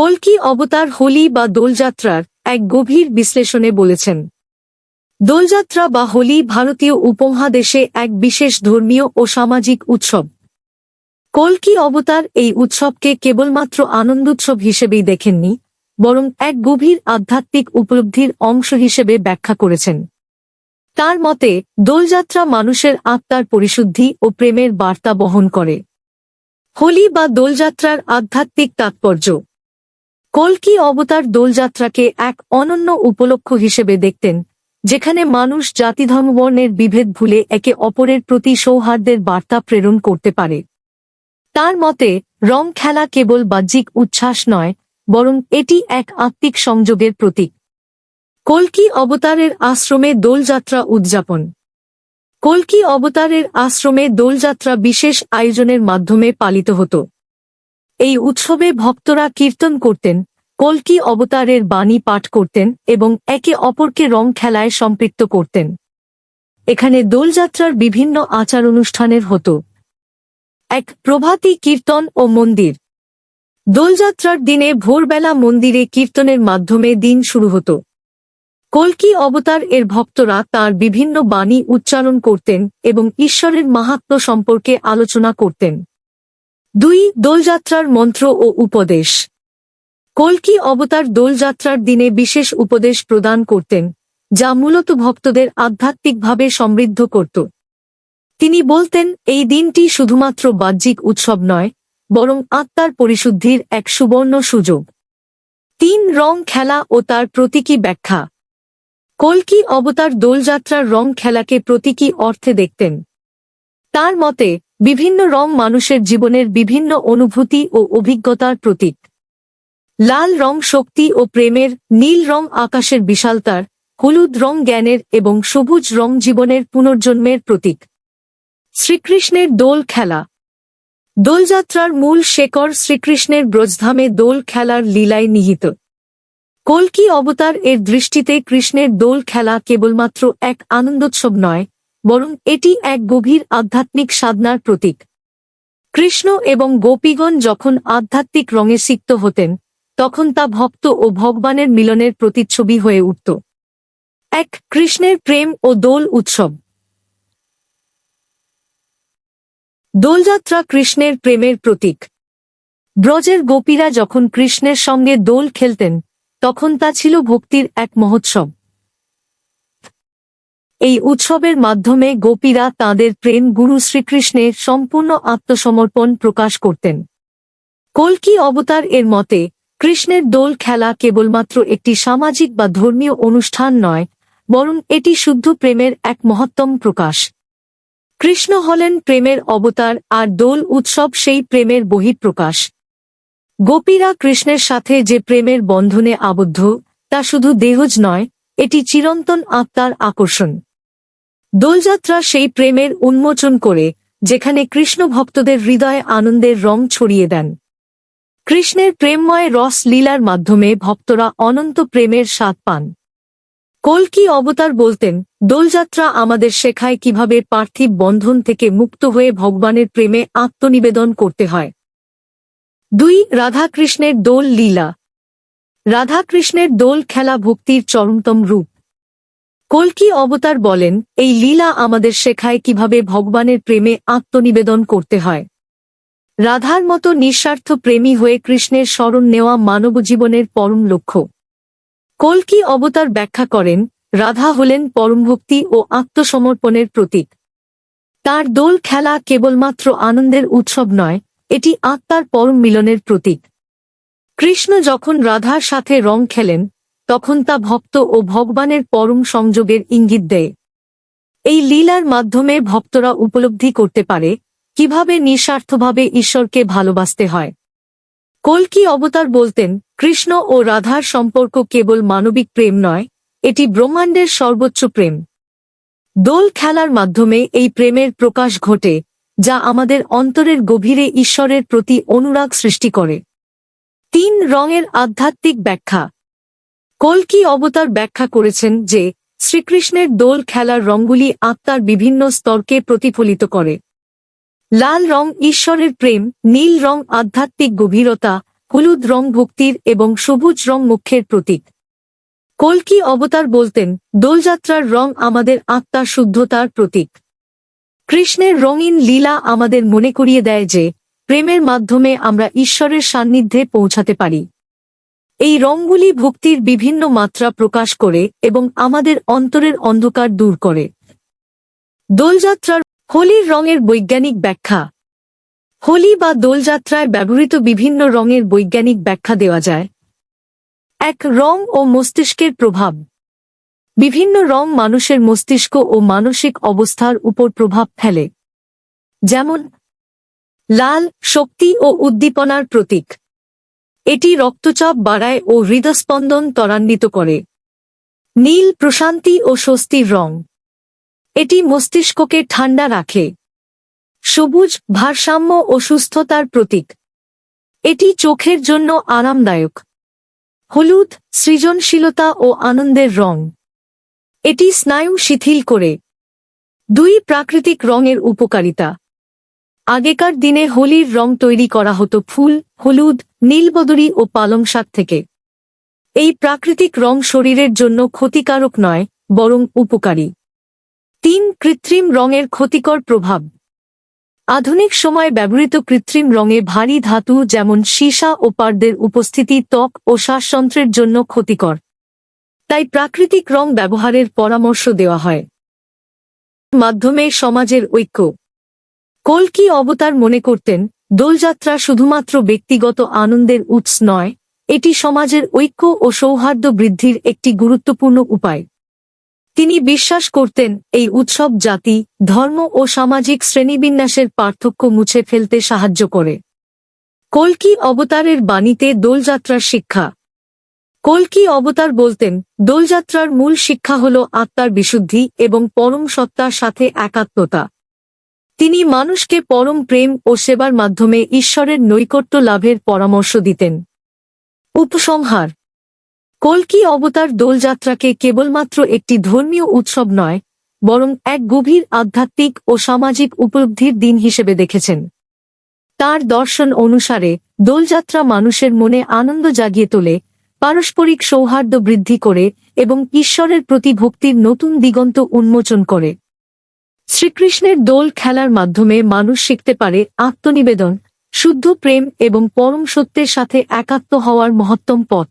কল্কি অবতার হোলি বা দোলযাত্রার এক গভীর বিশ্লেষণে বলেছেন। দোলযাত্রা বা হোলি ভারতীয় উপমহাদেশে এক বিশেষ ধর্মীয় ও সামাজিক উৎসব। কল্কি অবতার এই উৎসবকে কেবলমাত্র আনন্দোৎসব হিসেবেই দেখেননি, বরং এক গভীর আধ্যাত্মিক উপলব্ধির অংশ হিসেবে ব্যাখ্যা করেছেন। তার মতে, দোলযাত্রা মানুষের আত্মার পরিশুদ্ধি ও প্রেমের বার্তা বহন করে। হোলি বা দোলযাত্রার আধ্যাত্মিক তাৎপর্য কল্কি অবতার দোলযাত্রাকে এক অনন্য উপলক্ষ হিসেবে দেখতেন, যেখানে মানুষ জাতিধর্মবর্ণের বিভেদ ভুলে একে অপরের প্রতি সৌহার্দ্যের বার্তা প্রেরণ করতে পারে। তার মতে, রং খেলা কেবল বাহ্যিক উচ্ছ্বাস নয়, বরং এটি এক আত্মিক সংযোগের প্রতীক। কল্কি অবতারের আশ্রমে দোলযাত্রা উদযাপন। কল্কি অবতারের আশ্রমে দোলযাত্রা বিশেষ আয়োজনের মাধ্যমে পালিত হতো। এই উৎসবে ভক্তরা কীর্তন করতেন, কল্কি অবতারের বাণী পাঠ করতেন এবং একে অপরকে রং খেলায় সম্পৃক্ত করতেন। এখানে দোলযাত্রার বিভিন্ন আচার অনুষ্ঠানের হতো। এক প্রভাতী কীর্তন ও মন্দির। দোলযাত্রার দিনে ভোরবেলা মন্দিরে কীর্তনের মাধ্যমে দিন শুরু হতো। কল্কি অবতার এর ভক্তরা তার বিভিন্ন বাণী উচ্চারণ করতেন এবং ঈশ্বরের মাহাত্ম্য সম্পর্কে আলোচনা করতেন। দুই, দোলযাত্রার মন্ত্র ও উপদেশ। কল্কি অবতার দোলযাত্রার দিনে বিশেষ উপদেশ প্রদান করতেন, যা মূলত ভক্তদের আধ্যাত্মিকভাবে সমৃদ্ধ করত। তিনি বলতেন, এই দিনটি শুধুমাত্র বাহ্যিক উৎসব নয়, বরং আত্মার পরিশুদ্ধির এক সুবর্ণ সুযোগ। তিন, রং, খেলা ও তার প্রতীকী ব্যাখ্যা। কল্কি অবতার দোলযাত্রার রং খেলাকে প্রতীকী অর্থে দেখতেন। তার মতে বিভিন্ন রং মানুষের জীবনের বিভিন্ন অনুভূতি ও অভিজ্ঞতার প্রতীক। লাল রং শক্তি ও প্রেমের, নীল রং আকাশের বিশালতার, হলুদ রং জ্ঞানের এবং সবুজ রং জীবনের পুনর্জন্মের প্রতীক। শ্রীকৃষ্ণের দোল খেলা। দোলযাত্রার মূল শেকর শ্রীকৃষ্ণের ব্রজধামে দোল খেলার লীলায় নিহিত। কল্কি অবতার এর দৃষ্টিতে কৃষ্ণের দোল খেলা কেবলমাত্র এক আনন্দোৎসব নয় বরং এটি এক গভীর আধ্যাত্মিক সাধনার প্রতীক। কৃষ্ণ এবং গোপীগণ যখন আধ্যাত্মিক রঙে সিক্ত হতেন, তখন তা ভক্ত ও ভগবানের মিলনের প্রতিচ্ছবি হয়ে উঠত। এক কৃষ্ণের প্রেম ও দোল উৎসব। দোলযাত্রা কৃষ্ণের প্রেমের প্রতীক। ব্রজের গোপীরা যখন কৃষ্ণের সঙ্গে দোল খেলতেন, তখন তা ছিল ভক্তির এক মহোৎসব। এই উৎসবের মাধ্যমে গোপীরা তাঁদের প্রেম গুরু শ্রীকৃষ্ণের সম্পূর্ণ আত্মসমর্পণ প্রকাশ করতেন। কল্কি অবতার এর মতে, কৃষ্ণের দোল খেলা কেবলমাত্র একটি সামাজিক বা ধর্মীয় অনুষ্ঠান নয়, বরং এটি শুদ্ধ প্রেমের এক মহত্তম প্রকাশ। কৃষ্ণ হলেন প্রেমের অবতার আর দোল উৎসব সেই প্রেমের বহিঃপ্রকাশ। গোপীরা কৃষ্ণের সাথে যে প্রেমের বন্ধনে আবদ্ধ, তা শুধু দেহজ নয়, এটি চিরন্তন আত্মার আকর্ষণ। দোলযাত্রা সেই প্রেমের উন্মোচন করে, যেখানে কৃষ্ণ ভক্তদের হৃদয়ে আনন্দের রং ছড়িয়ে দেন। কৃষ্ণের প্রেমময় রস লীলার মাধ্যমে ভক্তরা অনন্ত প্রেমের স্বাদ পান। কল্কি অবতার বলতেন, দোলযাত্রা আমাদের শেখায় কীভাবে পার্থিব বন্ধন থেকে মুক্ত হয়ে ভগবানের প্রেমে আত্মনিবেদন করতে হয়। দুই, রাধাকৃষ্ণের দোল লীলা। রাধাকৃষ্ণের দোল খেলা ভক্তির চরমতম রূপ। কল্কি অবতার বলেন, এই লীলা আমাদের শেখায় কীভাবে ভগবানের প্রেমে আত্মনিবেদন করতে হয়। রাধার মতো নিঃস্বার্থ প্রেমী হয়ে কৃষ্ণের স্মরণ নেওয়া মানব জীবনের পরম লক্ষ্য। কল্কি অবতার ব্যাখ্যা করেন, রাধা হলেন পরমভক্তি ও আত্মসমর্পণের প্রতীক। তার দোল খেলা কেবলমাত্র আনন্দের উৎসব নয়, এটি আত্মার পরম মিলনের প্রতীক। কৃষ্ণ যখন রাধার সাথে রং খেলেন তখন তা ভক্ত ও ভগবানের পরম সংযোগের ইঙ্গিত দেয়। এই লীলার মাধ্যমে ভক্তরা উপলব্ধি করতে পারে, কীভাবে নিঃস্বার্থভাবে ঈশ্বরকে ভালোবাসতে হয়। কল্কি অবতার বলতেন, কৃষ্ণ ও রাধার সম্পর্ক কেবল মানবিক প্রেম নয়, এটি ব্রহ্মাণ্ডের সর্বোচ্চ প্রেম। দোল খেলার মাধ্যমে এই প্রেমের প্রকাশ ঘটে, যা আমাদের অন্তরের গভীরে ঈশ্বরের প্রতি অনুরাগ সৃষ্টি করে। তিন রঙের আধ্যাত্মিক ব্যাখ্যা। কল্কি অবতার ব্যাখ্যা করেছেন যে, শ্রীকৃষ্ণের দোল খেলার রঙগুলি আত্মার বিভিন্ন স্তরকে প্রতিফলিত করে। লাল রং ঈশ্বরের প্রেম, নীল রং আধ্যাত্মিক গভীরতা, হলুদ রং ভক্তির এবং সবুজ রং মুখ্যের প্রতীক। কল্কি অবতার বলতেন, দোলযাত্রার রং আমাদের আত্মার শুদ্ধতার প্রতীক। কৃষ্ণের রঙিন লীলা আমাদের মনে করিয়ে দেয় যে, প্রেমের মাধ্যমে আমরা ঈশ্বরের সান্নিধ্যে পৌঁছাতে পারি। এই রঙগুলি ভক্তির বিভিন্ন মাত্রা প্রকাশ করে এবং আমাদের অন্তরের অন্ধকার দূর করে। দোলযাত্রার হোলির রঙের বৈজ্ঞানিক ব্যাখ্যা। হোলি বা দোলযাত্রায় ব্যবহৃত বিভিন্ন রঙের বৈজ্ঞানিক ব্যাখ্যা দেওয়া যায়। এক রং ও মস্তিষ্কের প্রভাব। বিভিন্ন রং মানুষের মস্তিষ্ক ও মানসিক অবস্থার উপর প্রভাব ফেলে। যেমন, লাল শক্তি ও উদ্দীপনার প্রতীক। এটি রক্তচাপ বাড়ায় ও হৃদস্পন্দন ত্বরান্বিত করে। নীল, প্রশান্তি ও স্বস্তির রং। এটি মস্তিষ্ককে ঠান্ডা রাখে। সবুজ, ভারসাম্য ও সুস্থতার প্রতীক। এটি চোখের জন্য আরামদায়ক। হলুদ, সৃজনশীলতা ও আনন্দের রং। এটি স্নায়ু শিথিল করে। দুই প্রাকৃতিক রঙের উপকারিতা। আগেকার দিনে হোলির রং তৈরি করা হতো ফুল, হলুদ, নীলবদরি ও পালং শাক থেকে। এই প্রাকৃতিক রং শরীরের জন্য ক্ষতিকারক নয়, বরং উপকারী। তিন, কৃত্রিম রঙের ক্ষতিকর প্রভাব। আধুনিক সময়ে ব্যবহৃত কৃত্রিম রঙে ভারী ধাতু যেমন সীসা ও পার্দের উপস্থিতি ত্বক ও শ্বাসযন্ত্রের জন্য ক্ষতিকর। তাই প্রাকৃতিক রং ব্যবহারের পরামর্শ দেওয়া হয়। মাধ্যমে সমাজের ঐক্য। কল্কি অবতার মনে করতেন? দোলযাত্রা শুধুমাত্র ব্যক্তিগত আনন্দের উৎস নয়, এটি সমাজের ঐক্য ও সৌহার্দ্য বৃদ্ধির একটি গুরুত্বপূর্ণ উপায়। তিনি বিশ্বাস করতেন, এই উৎসব জাতি, ধর্ম ও সামাজিক শ্রেণীবিন্যাসের পার্থক্য মুছে ফেলতে সাহায্য করে। কল্কি অবতারের বাণীতে দোলযাত্রার শিক্ষা? কল্কি অবতার বলতেন, দোলযাত্রার মূল শিক্ষা হল আত্মার বিশুদ্ধি এবং পরম সত্তার সাথে একাত্মতা। তিনি মানুষকে পরম প্রেম ও সেবার মাধ্যমে ঈশ্বরের নৈকট্য লাভের পরামর্শ দিতেন। উপসংহার। কল্কি অবতার দোলযাত্রাকে কেবলমাত্র একটি ধর্মীয় উৎসব নয়, বরং এক গভীর আধ্যাত্মিক ও সামাজিক উপলব্ধির দিন হিসেবে দেখেছেন। তার দর্শন অনুসারে দোলযাত্রা মানুষের মনে আনন্দ জাগিয়ে তোলে, পারস্পরিক সৌহার্দ্য বৃদ্ধি করে এবং ঈশ্বরের প্রতি ভক্তির নতুন দিগন্ত উন্মোচন করে। শ্রীকৃষ্ণের দোল খেলার মাধ্যমে মানুষ শিখতে পারে আত্মনিবেদন, শুদ্ধ প্রেম এবং পরম সত্যের সাথে একাত্ম হওয়ার মহত্তম পথ।